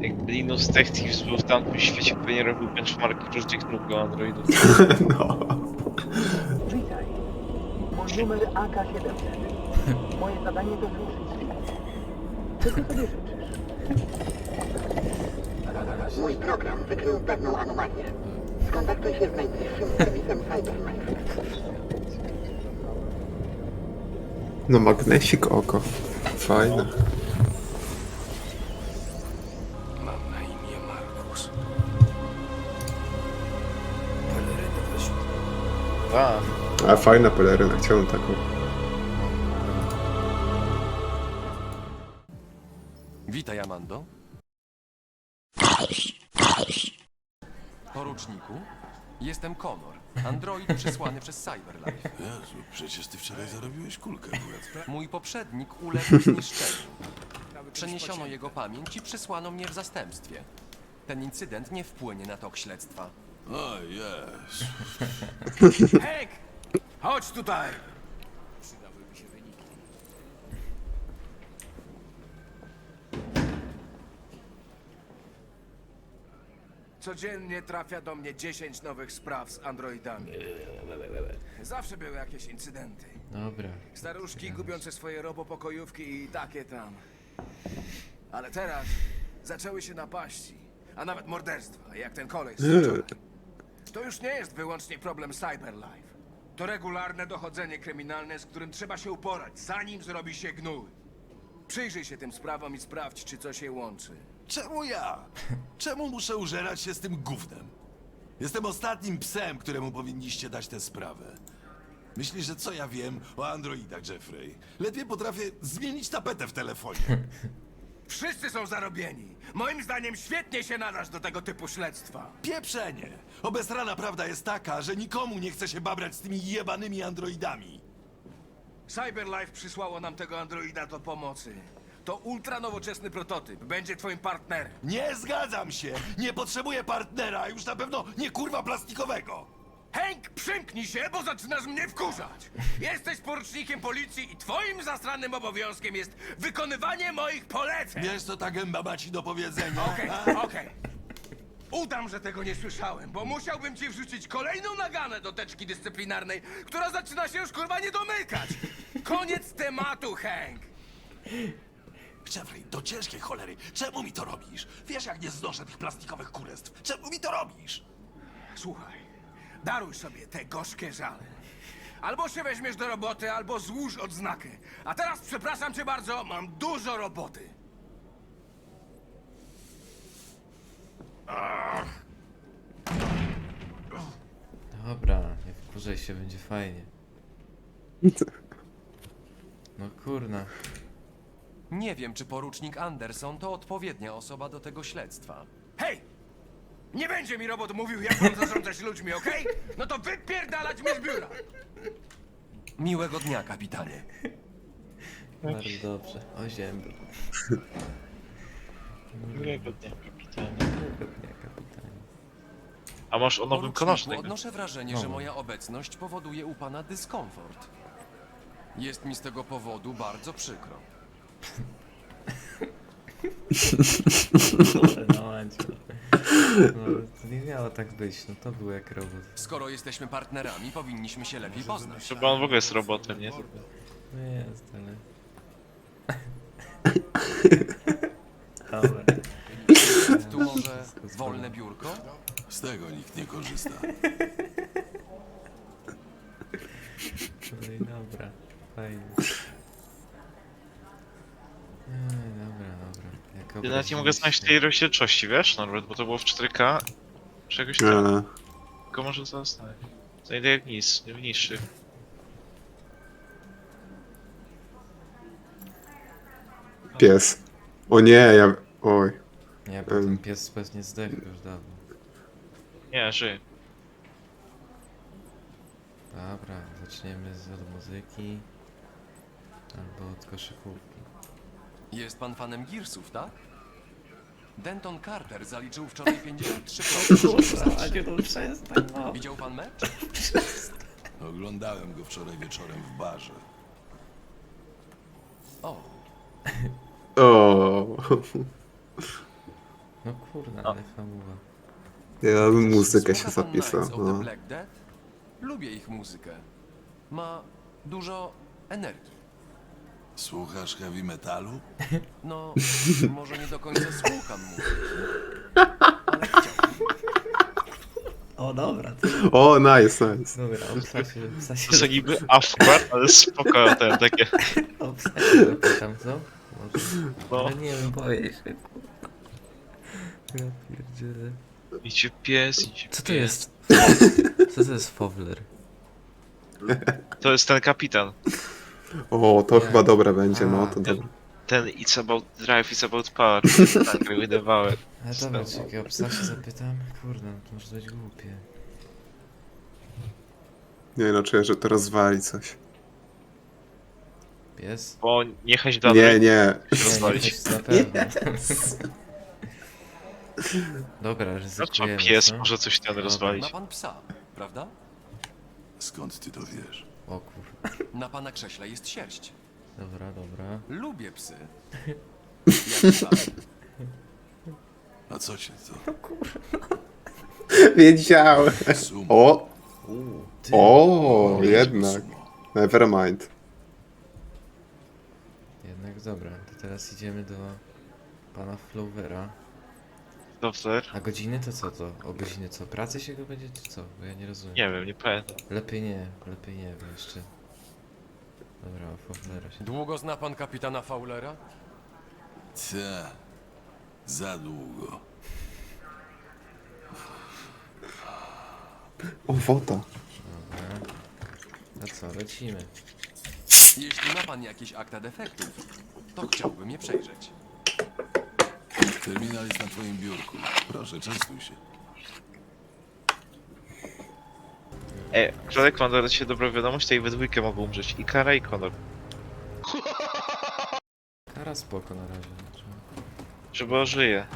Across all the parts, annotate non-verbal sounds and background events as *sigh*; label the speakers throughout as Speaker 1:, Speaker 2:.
Speaker 1: Jakby Linus Tech Tips był w tamtym świecie, pewnie robił benchmark różnych dróg do Androidów. *laughs*
Speaker 2: No.
Speaker 3: Witaj. Mój numer AK-700. Moje zadanie to służyć. Czego sobie życzysz?
Speaker 4: Mój program wykrył pewną anomalię. Skontaktuj się z najbliższym serwisem CyberKnife.
Speaker 2: No magnesik oko. Fajne.
Speaker 1: A,
Speaker 2: A fajna peleryna, chciałem taką.
Speaker 5: Witaj, Amando. Poruczniku, jestem Connor, android przysłany przez Cyberlife.
Speaker 6: Jezu, przecież ty wczoraj zarobiłeś kulkę.
Speaker 5: Mój poprzednik uległ zniszczeniu. Przeniesiono jego pamięć i przysłano mnie w zastępstwie. Ten incydent nie wpłynie na tok śledztwa.
Speaker 6: O, jest. *laughs*
Speaker 7: Hank! Chodź tutaj! Codziennie trafia do mnie 10 nowych spraw z androidami. Zawsze były jakieś incydenty.
Speaker 8: Dobra.
Speaker 7: Staruszki gubiące swoje robopokojówki i takie tam. Ale teraz zaczęły się napaści, a nawet morderstwa, jak ten kolej z *laughs* wczoraj. To już nie jest wyłącznie problem Cyberlife. To regularne dochodzenie kryminalne, z którym trzeba się uporać, zanim zrobi się gnój. Przyjrzyj się tym sprawom i sprawdź, czy coś je łączy.
Speaker 6: Czemu ja? Czemu muszę użerać się z tym gównem? Jestem ostatnim psem, któremu powinniście dać tę sprawę. Myślisz, że co ja wiem o androidach, Jeffrey? Lepiej potrafię zmienić tapetę w telefonie. *laughs*
Speaker 7: Wszyscy są zarobieni. Moim zdaniem świetnie się nadasz do tego typu śledztwa.
Speaker 6: Pieprzenie! Obesrana prawda jest taka, że nikomu nie chce się babrać z tymi jebanymi androidami.
Speaker 7: Cyberlife przysłało nam tego androida do pomocy. To ultra nowoczesny prototyp. Będzie twoim partnerem.
Speaker 6: Nie zgadzam się! Nie potrzebuję partnera, już na pewno nie kurwa plastikowego!
Speaker 7: Hank, przymknij się, bo zaczynasz mnie wkurzać. Jesteś porucznikiem policji i twoim zastranym obowiązkiem jest wykonywanie moich poleceń.
Speaker 6: Wiesz, co ta gęba ma ci do powiedzenia?
Speaker 7: Okej,
Speaker 6: a?
Speaker 7: okej. Udam, że tego nie słyszałem, bo musiałbym ci wrzucić kolejną naganę do teczki dyscyplinarnej, która zaczyna się już kurwa nie domykać. Koniec tematu, Hank.
Speaker 6: Jeffrey, do ciężkiej cholery, czemu mi to robisz? Wiesz, jak nie znoszę tych plastikowych kurestw. Czemu mi to robisz?
Speaker 7: Słuchaj, daruj sobie te gorzkie żale. Albo się weźmiesz do roboty, albo złóż odznakę. A teraz przepraszam cię bardzo, mam dużo roboty.
Speaker 8: Dobra, nie wkurzaj się, będzie fajnie. No kurna.
Speaker 5: Nie wiem, czy porucznik Anderson to odpowiednia osoba do tego śledztwa.
Speaker 7: Nie będzie mi robot mówił, jak mam zarządzać ludźmi, okej? No to wypierdalać mnie z biura!
Speaker 5: Miłego dnia, kapitanie.
Speaker 8: Bardzo dobrze. O ziębiu.
Speaker 1: miłego dnia, kapitanie.
Speaker 8: Nie, kapitanie.
Speaker 1: A masz o nowym
Speaker 5: Poruczniku,
Speaker 1: konacznego.
Speaker 5: odnoszę wrażenie, że moja obecność powoduje u pana dyskomfort. Jest mi z tego powodu bardzo przykro. *laughs*
Speaker 8: No, Ancio. No, to nie miało tak być, no to był jak robot.
Speaker 5: Skoro jesteśmy partnerami, powinniśmy się lepiej poznać.
Speaker 1: Chyba on w ogóle jest robotem, nie?
Speaker 8: No jest, ale... Dobra.
Speaker 5: Tu może wolne biurko?
Speaker 6: Z tego nikt nie korzysta.
Speaker 8: No i dobra, fajnie. Ej, dobra, dobra. Jak
Speaker 1: Ja nawet nie mogę znaleźć tej rozdzielczości, wiesz, Norbert, bo to było w 4K. Czegoś tam.
Speaker 2: Eee,
Speaker 1: Tylko może zostać. Znajdę jak nic, w niższych.
Speaker 2: pies. O nie, ja... Oj.
Speaker 8: Nie, bo ten
Speaker 2: Ym.
Speaker 8: pies pewnie zdechł już dawno.
Speaker 1: Nie, żyj.
Speaker 8: Dobra, zaczniemy z od muzyki. Albo od koszykówki.
Speaker 5: Jest pan fanem Gearsów, tak? Denton Carter zaliczył wczoraj 53%.
Speaker 8: Adzie, no przestań, no.
Speaker 5: Widział pan mecz?
Speaker 6: Oglądałem go wczoraj wieczorem w barze.
Speaker 5: O,
Speaker 2: O.
Speaker 8: No kurde,
Speaker 1: A.
Speaker 8: ale fabuła.
Speaker 2: Ja bym muzykę się
Speaker 5: Słucha pan
Speaker 2: zapisał.
Speaker 5: Knights of the
Speaker 2: No.
Speaker 5: Black Death? Lubię ich muzykę. Ma dużo energii.
Speaker 6: Słuchasz heavy metalu? *laughs*
Speaker 5: No, może nie do końca słucham muzyki. Ale chciałbym.
Speaker 8: O dobra,
Speaker 2: O, nice, nice.
Speaker 8: dobra, o psa się, psa się,
Speaker 1: To niby awkward, ale spoko ten takie. *laughs*
Speaker 8: o psa się zapytam, co? Może.
Speaker 1: No,
Speaker 8: Ale nie wiem, boję się. Ja pierdzielę.
Speaker 1: idzie pies, idzie
Speaker 8: Co to
Speaker 1: pies.
Speaker 8: jest? Co to jest Fowler?
Speaker 1: To jest ten kapitan.
Speaker 2: O, to chyba dobre będzie, no, to
Speaker 8: A,
Speaker 2: dobre.
Speaker 1: Ten It's About Drive, It's About Power. *laughs* Tak, wydawałem.
Speaker 8: Ale dobra, czekaj, o psa się zapytam. Kurde, no to może być głupie.
Speaker 2: Nie no, czuję, że to rozwali coś.
Speaker 8: Pies?
Speaker 1: Bo nie chodź dalej.
Speaker 2: Nie, nie.
Speaker 8: Nie, nie,
Speaker 1: Rozwalić.
Speaker 8: jest na pewno. *laughs* Dobra, ryzykujemy,
Speaker 1: pies
Speaker 8: co?
Speaker 1: może coś ten
Speaker 5: Ma
Speaker 1: rozwalić?
Speaker 5: pan psa, prawda?
Speaker 6: Skąd ty to wiesz?
Speaker 8: O kur...
Speaker 5: Na pana krześle jest sierść.
Speaker 8: Dobra, dobra.
Speaker 5: Lubię psy. Jak *laughs* psa.
Speaker 6: A co cię to?
Speaker 2: Wiedziałem.
Speaker 6: Sumo.
Speaker 2: O,
Speaker 8: Uuu, ty.
Speaker 2: o, jednak.
Speaker 6: Sumo.
Speaker 2: Nevermind.
Speaker 8: Jednak dobra, to teraz idziemy do pana Flowera.
Speaker 1: Dobrze.
Speaker 8: A godziny to co to? O godziny co? Pracy się go będzie czy co? Bo ja nie rozumiem.
Speaker 1: Nie wiem, nie pamiętam.
Speaker 8: Lepiej nie, lepiej nie, bo jeszcze... Dobra, o Fowlera się...
Speaker 5: Długo zna pan kapitana Fowlera?
Speaker 6: Ta. Za długo.
Speaker 2: O, woda.
Speaker 8: Dobra. A co, lecimy.
Speaker 5: Jeśli ma pan jakieś akta defektów, to chciałbym je przejrzeć.
Speaker 6: Terminal jest na twoim biurku. Proszę, częstuj się.
Speaker 1: E, Klodek, mam dodać się dobrą wiadomość, tutaj we dwójkę mogą umrzeć. I Kara i Konor.
Speaker 8: Kara spoko na razie. znaczy.
Speaker 1: Żeby ożyje.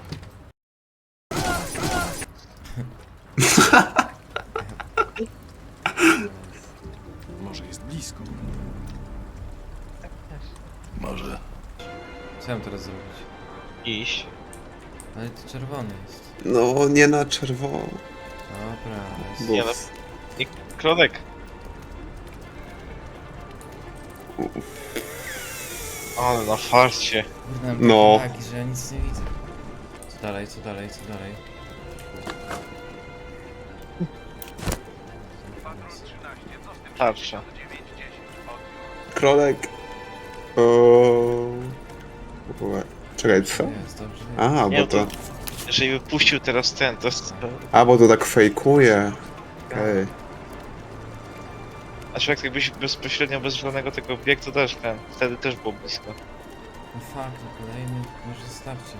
Speaker 2: Nie na czerwono.
Speaker 8: Dobra, jest.
Speaker 1: Nie no. I Klodek. Ale na farcie.
Speaker 2: No.
Speaker 8: lagi, że ja nic nie widzę. Co dalej, co dalej, co dalej?
Speaker 1: Tarcza.
Speaker 2: Krolek. O... Czekaj, co?
Speaker 8: Jest, dobrze.
Speaker 2: A,
Speaker 1: Nie,
Speaker 2: bo to...
Speaker 1: Jeżeli wypuścił teraz ten, to jest...
Speaker 2: A, bo to tak fejkuje. Okej.
Speaker 1: Znaczy jak jakbyś bezpośrednio bez żadnego tego to też ten. Wtedy też było blisko.
Speaker 8: No fuck, no kolejny, może starcie.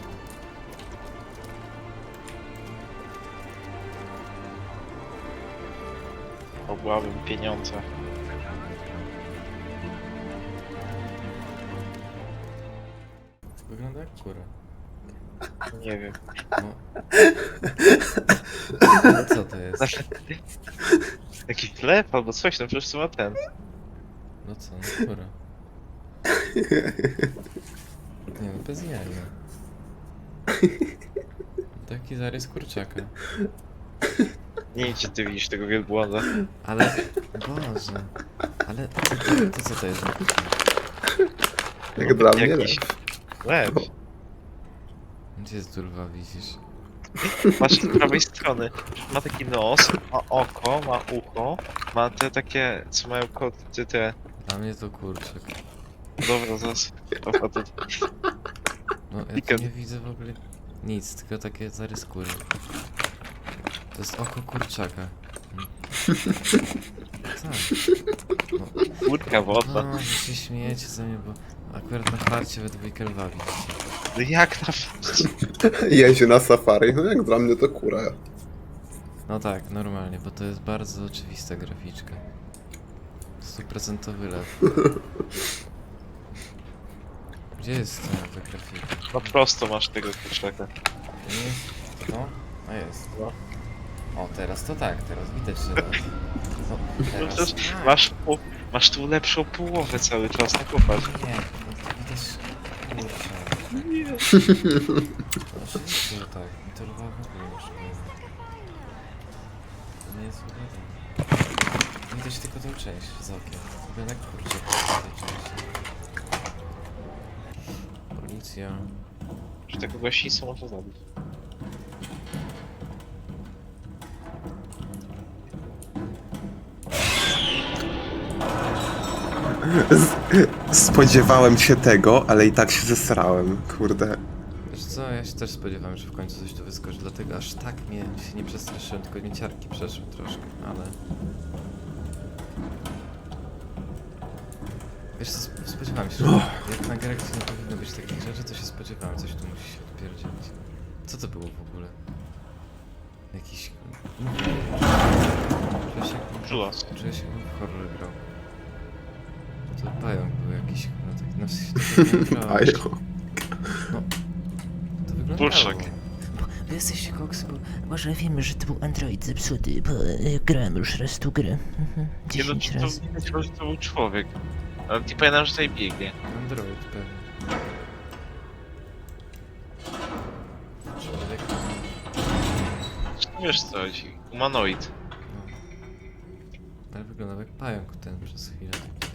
Speaker 1: Obłabym pieniądze.
Speaker 8: Wygląda jak kura.
Speaker 1: Nie wiem.
Speaker 8: No. Ale co to jest?
Speaker 1: Taki chleb albo coś, no przecież to ma ten.
Speaker 8: No co, no kura. Nie no, bez jaj, no. Taki zarys kurczaka.
Speaker 1: Nie czy ty widzisz tego wielbłąda.
Speaker 8: Ale, Boże. Ale to, to co to jest?
Speaker 2: Jak dla mnie
Speaker 1: Jakiś
Speaker 2: lew.
Speaker 8: Gdzie jest durwa, widzisz?
Speaker 1: Patrz z prawej strony. Ma taki nos, ma oko, ma ucho, ma te takie, co mają koty, te...
Speaker 8: Dla mnie to kurczak.
Speaker 1: Dobra, zaraz. Dobra, to...
Speaker 8: No ja tu nie widzę w ogóle nic, tylko takie zarys kury. To jest oko kurczaka. Mm. Tak. No,
Speaker 1: Kurka wodna.
Speaker 8: no, wy się śmiejecie ze mnie, bo akurat na farcie we dwójkę lwa widzicie.
Speaker 1: No jak na...
Speaker 2: Jeździ na safari. No jak dla mnie to kura.
Speaker 8: No tak, normalnie, bo to jest bardzo oczywista graficzka. Stuprocentowy lew. *laughs* Gdzie jest ta, ta grafika?
Speaker 1: No prosto masz tego kurczaka.
Speaker 8: Jest to? A jest.
Speaker 1: No.
Speaker 8: O, teraz to tak, teraz widać, że. No,
Speaker 1: No
Speaker 8: teraz
Speaker 1: przecież
Speaker 8: tak.
Speaker 1: masz, po... masz tu lepszą połowę cały czas, no popatrz.
Speaker 8: Nie, no to widać... Kurczę. No, oczywiście, tak. I to chyba w nie To nie jest tak. Tylko tą część z. Wygląda jak kurczak w tej części. Policja.
Speaker 1: Że tego gościńca można zabić.
Speaker 2: Spodziewałem się tego, ale i tak się zesrałem, kurde.
Speaker 8: Wiesz co, ja się też spodziewałem, że w końcu coś tu wyskoczy, dlatego aż tak mnie się nie przestraszyłem, tylko mi ciarki przeszły troszkę, ale... Wiesz co, sp- spodziewałem się, że jak na grach nie powinno być takich rzeczy, to się spodziewałem, coś tu musi się odpierdzielić. Co to było w ogóle? Jakiś... Czuję się jakbym, czuję się jakbym w horror grał. To pająk był jakiś, no tak, no w sensie *laughs* to no. Wyglądało.
Speaker 1: Burszak.
Speaker 9: Wy jesteście koks, bo może wiemy, że to był android zepsuty, bo y, grałem już raz tu grę. Mhm,
Speaker 1: Nie no,
Speaker 9: 10
Speaker 1: to,
Speaker 9: razy.
Speaker 1: to, to był człowiek. Ale nie pamiętam, że tutaj biegnie.
Speaker 8: Android pewnie. Człowiek.
Speaker 1: No Wiesz co chodzi? Humanoid.
Speaker 8: No. Ale wyglądał jak pająk ten przez chwilę. Taki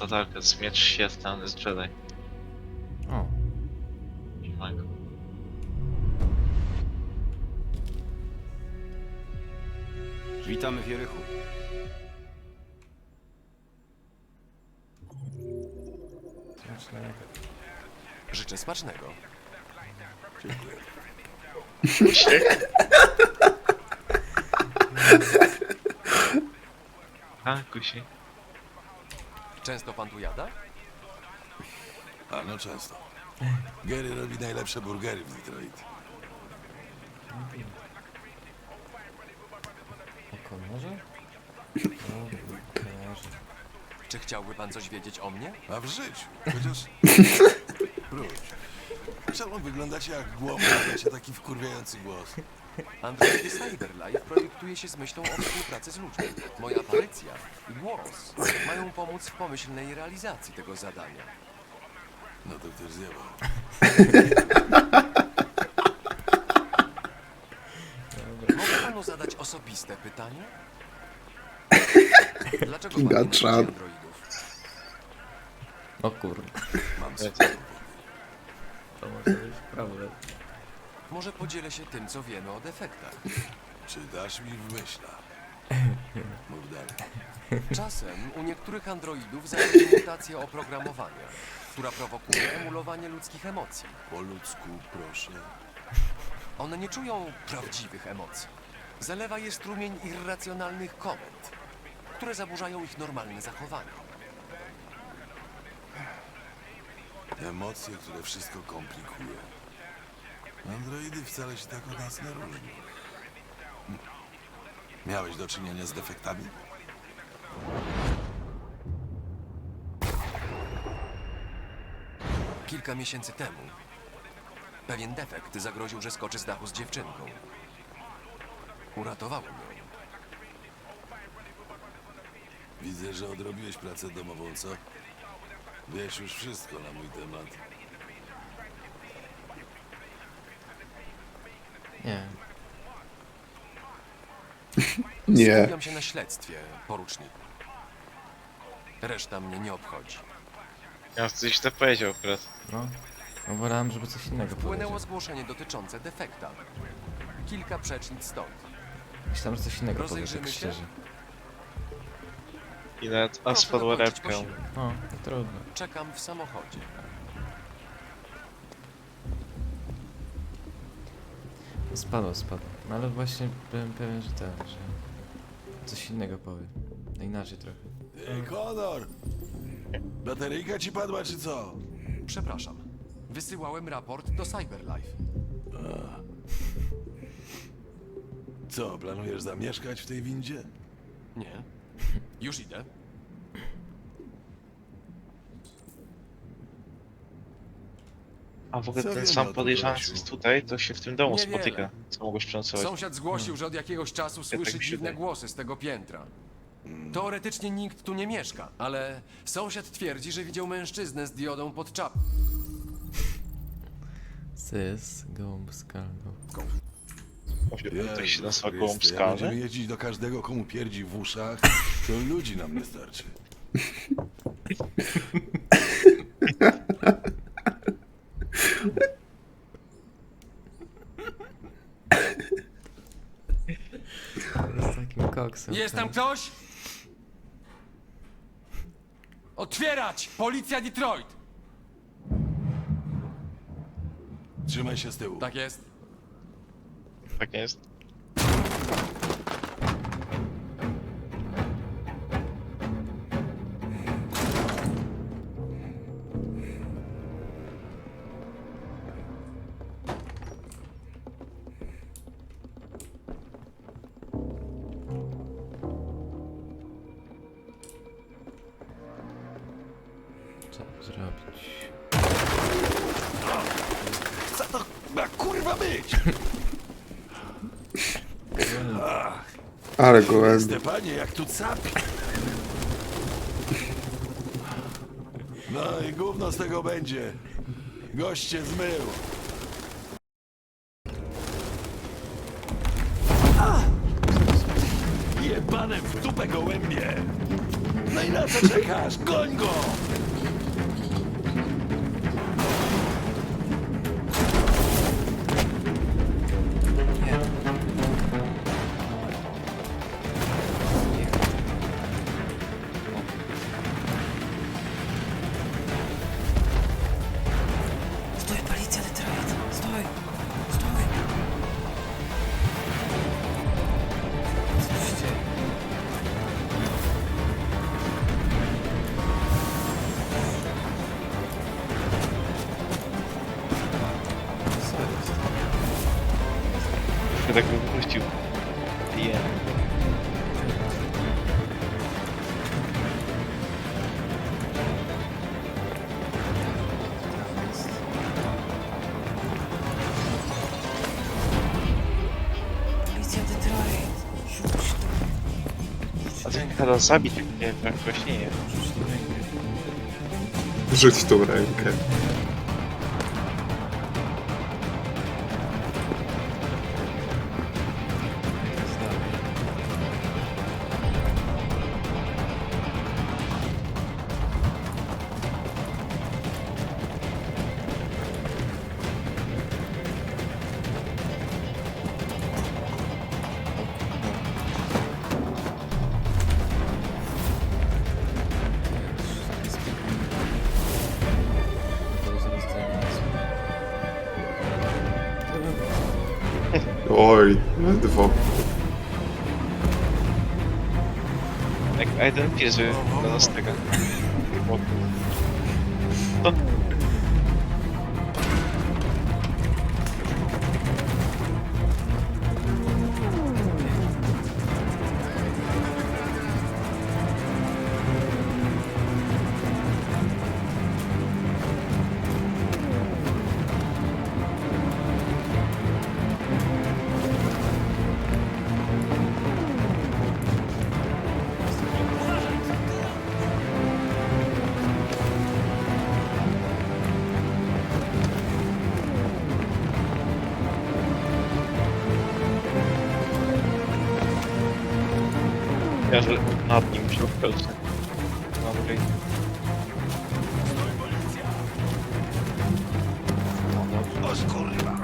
Speaker 1: jest to tak, to jest miecz świetlany z Jedi.
Speaker 8: O.
Speaker 10: Witamy w Jerychu.
Speaker 8: smacznego.
Speaker 5: Życzę smacznego.
Speaker 1: A, *laughs* kusi.
Speaker 5: Często pan tu jada?
Speaker 6: A no często. Gary robi najlepsze burgery w Detroit.
Speaker 8: Oko może? O, kojarzę.
Speaker 5: Czy chciałby pan coś wiedzieć o mnie?
Speaker 6: A w życiu, chociaż... *laughs* Wróć. Czemu wyglądacie jak głowę, macie taki wkurwiający głos?
Speaker 5: Androidy Cyberlife projektuje się z myślą o współpracy z ludźmi. Moja aparycja i głos mają pomóc w pomyślnej realizacji tego zadania.
Speaker 6: No to ktoś zjebał.
Speaker 5: Mogę panu zadać osobiste pytanie? Dlaczego pan
Speaker 2: Giga
Speaker 5: nie lubi androidów?
Speaker 8: O kurde.
Speaker 6: Mam sobie.
Speaker 8: To może być prawda.
Speaker 5: Może podzielę się tym, co wiemy o defektach.
Speaker 6: Czy dasz mi w myślach? *laughs* Mów dalej.
Speaker 5: Czasem u niektórych androidów zachodzi mutacja oprogramowania, która prowokuje emulowanie ludzkich emocji.
Speaker 6: Po ludzku, proszę.
Speaker 5: One nie czują prawdziwych emocji. Zalewa je strumień irracjonalnych komend, które zaburzają ich normalne zachowanie.
Speaker 6: Emocje, które wszystko komplikują. Androidy wcale się tak od nas nie różnią. Miałeś do czynienia z defektami?
Speaker 5: Kilka miesięcy temu pewien defekt zagroził, że skoczy z dachu z dziewczynką. Uratowałem ją.
Speaker 6: Widzę, że odrobiłeś pracę domową, co? Wiesz już wszystko na mój temat.
Speaker 8: Nie. *laughs*
Speaker 2: Nie.
Speaker 5: Skupiam się na śledztwie, poruczniku. Reszta mnie nie obchodzi.
Speaker 1: Ja coś to powiedział akurat.
Speaker 8: No. No wolałem, żeby coś innego
Speaker 5: Wpłynęło
Speaker 8: powiedział.
Speaker 5: zgłoszenie dotyczące defekta. Kilka przecznic stąd.
Speaker 8: Myślałem, że coś innego powie, tak
Speaker 5: Rozejrzymy się?
Speaker 8: szczerze.
Speaker 1: I nawet a
Speaker 5: Proszę
Speaker 1: spadła
Speaker 5: dokończyć
Speaker 1: repkę.
Speaker 5: posiłek.
Speaker 8: O, no trudno.
Speaker 5: Czekam w samochodzie.
Speaker 8: Spadło, spadło. No ale właśnie byłem pewien, że ten, że coś innego powie. No inaczej trochę.
Speaker 6: Ej, Konor! Bateryjka ci padła, czy co?
Speaker 5: Przepraszam. Wysyłałem raport do Cyberlife.
Speaker 6: Co, planujesz zamieszkać w tej windzie?
Speaker 5: Nie. Już idę.
Speaker 1: A w ogóle
Speaker 6: Co
Speaker 1: ten
Speaker 6: wiemy
Speaker 1: sam
Speaker 6: tym
Speaker 1: podejrzany jest tutaj, to się w tym domu
Speaker 5: Niewiele.
Speaker 1: spotyka. Co mogłeś przeansować?
Speaker 5: Sąsiad zgłosił, że od jakiegoś czasu słyszy
Speaker 1: tak mi się
Speaker 5: dziwne
Speaker 1: wydaje.
Speaker 5: głosy z tego piętra. Teoretycznie nikt tu nie mieszka, ale sąsiad twierdzi, że widział mężczyznę z diodą pod czapką.
Speaker 8: Co jest? Skalną.
Speaker 1: To się nazywa
Speaker 6: Chryste,
Speaker 1: gołąb
Speaker 6: jak będziemy jeździć do każdego, komu pierdzi w uszach, to ludzi nam nie starczy.
Speaker 8: Z takim koksem.
Speaker 5: Jest tam ktoś? Otwierać! Policja Detroit!
Speaker 6: Trzymaj się z tyłu.
Speaker 5: Tak jest.
Speaker 1: Tak jest.
Speaker 2: Ale gołębi.
Speaker 6: Stepanie, jak tu capi. No i gówno z tego będzie. Goście zmył. Jebane w dupę gołębie. No i na co czekasz? Goń go!
Speaker 1: A ten teraz zabić, jak nie.
Speaker 9: Rzuć
Speaker 2: tą rękę. Oj, ledwo.
Speaker 1: Jak Aiden bierze do nas tego. Że nad nim się wkręcę. Na drugiej.
Speaker 6: Kurwa.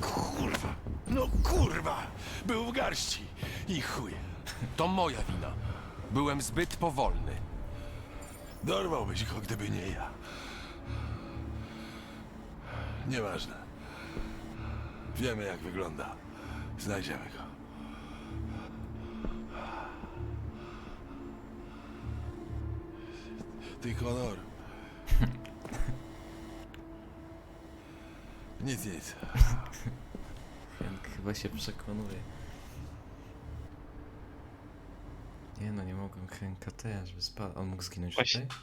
Speaker 6: Kurwa. No kurwa. Był w garści. I chuj.
Speaker 5: To moja wina. Byłem zbyt powolny.
Speaker 6: Dorwałbyś go, gdyby nie ja. Nieważne. Wiemy, jak wygląda. Znajdziemy go. Ty, Konor. *laughs* Nic, nic.
Speaker 8: Henk chyba się przekonuje. Nie no, nie mogłem Henka też, by spadł. On mógł zginąć
Speaker 1: Właśnie.
Speaker 8: tutaj?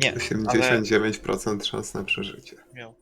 Speaker 1: Nie, ale
Speaker 2: 89% szans na przeżycie.
Speaker 1: miał.